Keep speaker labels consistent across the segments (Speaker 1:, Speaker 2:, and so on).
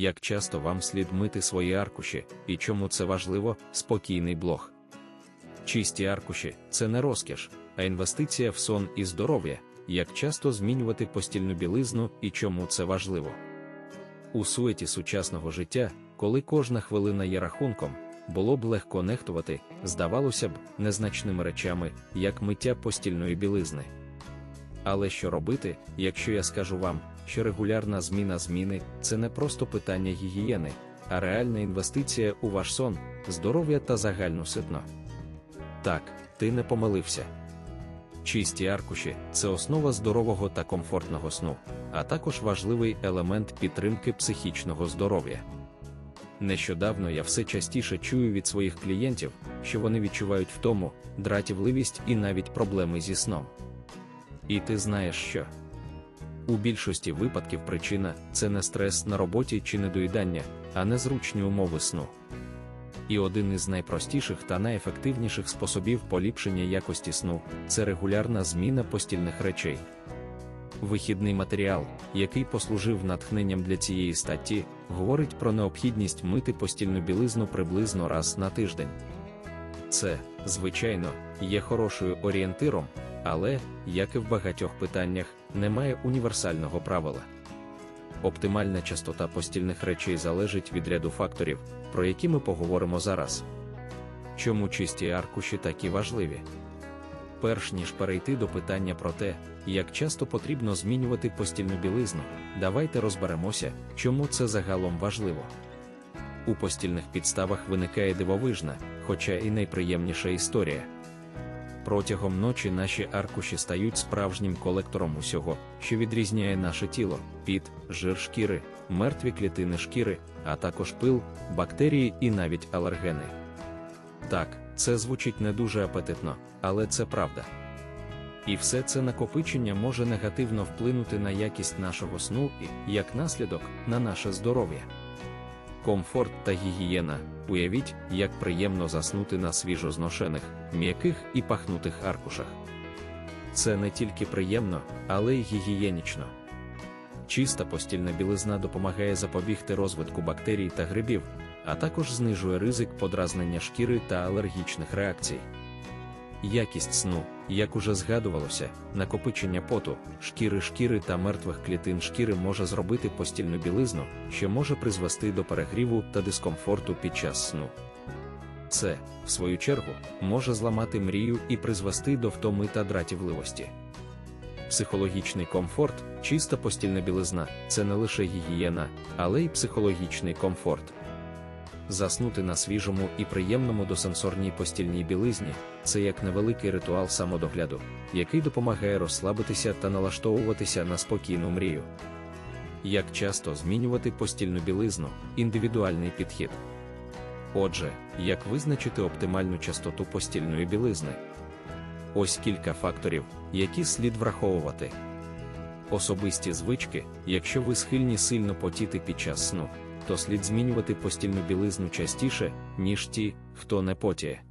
Speaker 1: як часто вам слід мити свої аркуші і чому це важливо, спокійний блог. Чисті аркуші це не розкіш, а інвестиція в сон і здоров'я, як часто змінювати постільну білизну і чому це важливо. У суеті сучасного життя, коли кожна хвилина є рахунком, було б легко нехтувати, здавалося б, незначними речами, як миття постільної білизни. Але що робити, якщо я скажу вам, що регулярна зміна зміни це не просто питання гігієни, а реальна інвестиція у ваш сон, здоров'я та загальну ситно? Так, ти не помилився. Чисті аркуші це основа здорового та комфортного сну, а також важливий елемент підтримки психічного здоров'я. Нещодавно я все частіше чую від своїх клієнтів, що вони відчувають втому, дратівливість і навіть проблеми зі сном. І ти знаєш що? У більшості випадків причина це не стрес на роботі чи недоїдання, а незручні умови сну. І один із найпростіших та найефективніших способів поліпшення якості сну це регулярна зміна постільних речей. Вихідний матеріал, який послужив натхненням для цієї статті, говорить про необхідність мити постільну білизну приблизно раз на тиждень. Це, звичайно, є хорошою орієнтиром, але, як і в багатьох питаннях, немає універсального правила. Оптимальна частота постільних речей залежить від ряду факторів, про які ми поговоримо зараз. Чому чисті аркуші такі важливі? Перш ніж перейти до питання про те, як часто потрібно змінювати постільну білизну, давайте розберемося, чому це загалом важливо. У постільних підставах виникає дивовижна, хоча і найприємніша історія. Протягом ночі наші аркуші стають справжнім колектором усього, що відрізняє наше тіло, під, жир шкіри, мертві клітини шкіри, а також пил, бактерії і навіть алергени. Так, це звучить не дуже апетитно, але це правда. І все це накопичення може негативно вплинути на якість нашого сну і, як наслідок, на наше здоров'я. Комфорт та гігієна. Уявіть, як приємно заснути на свіжозношених, м'яких і пахнутих аркушах. Це не тільки приємно, але й гігієнічно. Чиста постільна білизна допомагає запобігти розвитку бактерій та грибів, а також знижує ризик подразнення шкіри та алергічних реакцій. Якість сну, як уже згадувалося, накопичення поту, шкіри шкіри та мертвих клітин шкіри може зробити постільну білизну, що може призвести до перегріву та дискомфорту під час сну. Це, в свою чергу, може зламати мрію і призвести до втоми та дратівливості. Психологічний комфорт, чиста постільна білизна це не лише гігієна, але й психологічний комфорт. Заснути на свіжому і приємному досенсорній постільній білизні це як невеликий ритуал самодогляду, який допомагає розслабитися та налаштовуватися на спокійну мрію. Як часто змінювати постільну білизну, індивідуальний підхід. Отже, як визначити оптимальну частоту постільної білизни? Ось кілька факторів, які слід враховувати. Особисті звички, якщо ви схильні сильно потіти під час сну то слід змінювати постільну білизну частіше, ніж ті, хто не потіє.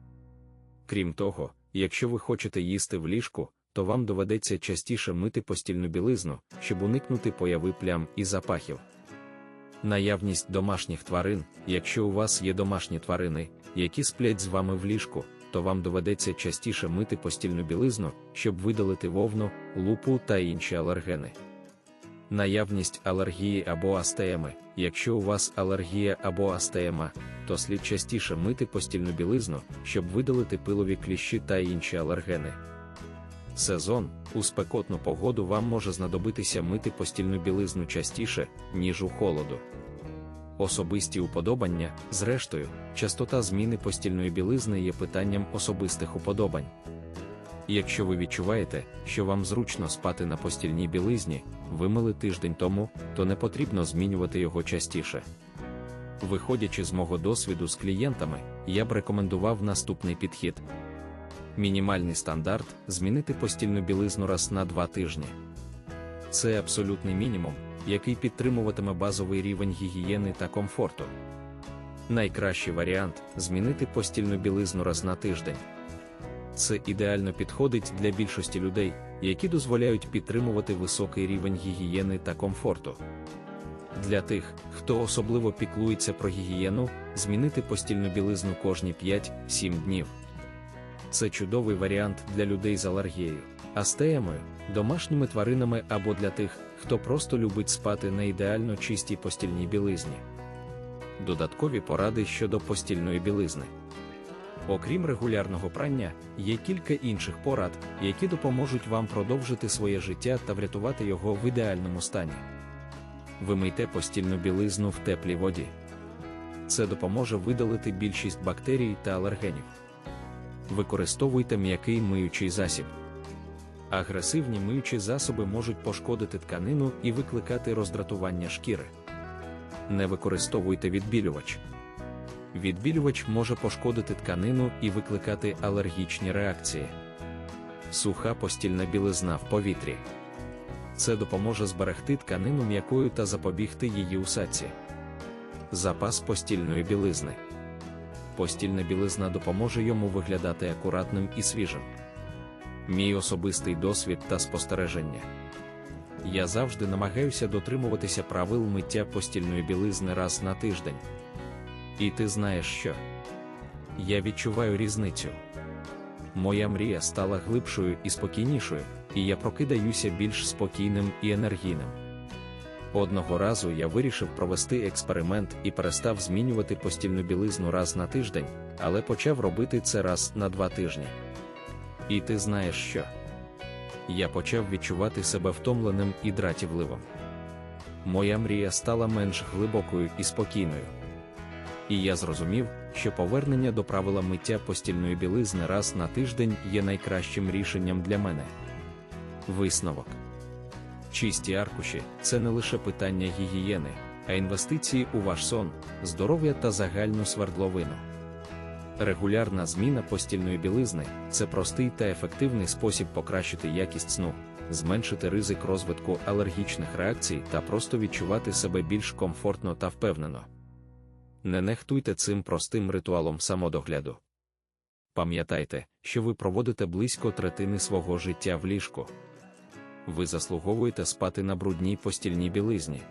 Speaker 1: Крім того, якщо ви хочете їсти в ліжку, то вам доведеться частіше мити постільну білизну, щоб уникнути появи плям і запахів. Наявність домашніх тварин, якщо у вас є домашні тварини, які сплять з вами в ліжку, то вам доведеться частіше мити постільну білизну, щоб видалити вовну, лупу та інші алергени наявність алергії або астеями. Якщо у вас алергія або астеяма, то слід частіше мити постільну білизну, щоб видалити пилові кліщі та інші алергени. Сезон у спекотну погоду вам може знадобитися мити постільну білизну частіше, ніж у холоду. Особисті уподобання, зрештою, частота зміни постільної білизни є питанням особистих уподобань. Якщо ви відчуваєте, що вам зручно спати на постільній білизні, вимили тиждень тому, то не потрібно змінювати його частіше. Виходячи з мого досвіду з клієнтами, я б рекомендував наступний підхід. Мінімальний стандарт змінити постільну білизну раз на два тижні. Це абсолютний мінімум, який підтримуватиме базовий рівень гігієни та комфорту. Найкращий варіант змінити постільну білизну раз на тиждень. Це ідеально підходить для більшості людей, які дозволяють підтримувати високий рівень гігієни та комфорту. Для тих, хто особливо піклується про гігієну, змінити постільну білизну кожні 5-7 днів. Це чудовий варіант для людей з алергією, астеємою, домашніми тваринами або для тих, хто просто любить спати на ідеально чистій постільній білизні. Додаткові поради щодо постільної білизни. Окрім регулярного прання, є кілька інших порад, які допоможуть вам продовжити своє життя та врятувати його в ідеальному стані. Вимийте постільну білизну в теплій воді. Це допоможе видалити більшість бактерій та алергенів. Використовуйте м'який миючий засіб. Агресивні миючі засоби можуть пошкодити тканину і викликати роздратування шкіри. Не використовуйте відбілювач. Відбілювач може пошкодити тканину і викликати алергічні реакції. Суха постільна білизна в повітрі. Це допоможе зберегти тканину м'якою та запобігти її усадці. Запас постільної білизни. Постільна білизна допоможе йому виглядати акуратним і свіжим. Мій особистий досвід та спостереження. Я завжди намагаюся дотримуватися правил миття постільної білизни раз на тиждень. І ти знаєш що? Я відчуваю різницю. Моя мрія стала глибшою і спокійнішою, і я прокидаюся більш спокійним і енергійним. Одного разу я вирішив провести експеримент і перестав змінювати постільну білизну раз на тиждень, але почав робити це раз на два тижні. І ти знаєш що? Я почав відчувати себе втомленим і дратівливим. Моя мрія стала менш глибокою і спокійною. І я зрозумів, що повернення до правила миття постільної білизни раз на тиждень є найкращим рішенням для мене. Висновок чисті аркуші це не лише питання гігієни, а інвестиції у ваш сон, здоров'я та загальну свердловину. Регулярна зміна постільної білизни це простий та ефективний спосіб покращити якість сну, зменшити ризик розвитку алергічних реакцій та просто відчувати себе більш комфортно та впевнено. Не нехтуйте цим простим ритуалом самодогляду. Пам'ятайте, що ви проводите близько третини свого життя в ліжку. Ви заслуговуєте спати на брудній постільній білизні.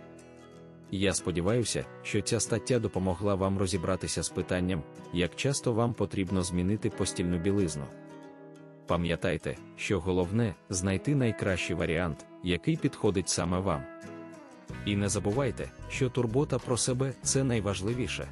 Speaker 1: Я сподіваюся, що ця стаття допомогла вам розібратися з питанням, як часто вам потрібно змінити постільну білизну. Пам'ятайте, що головне знайти найкращий варіант, який підходить саме вам. І не забувайте, що турбота про себе це найважливіше.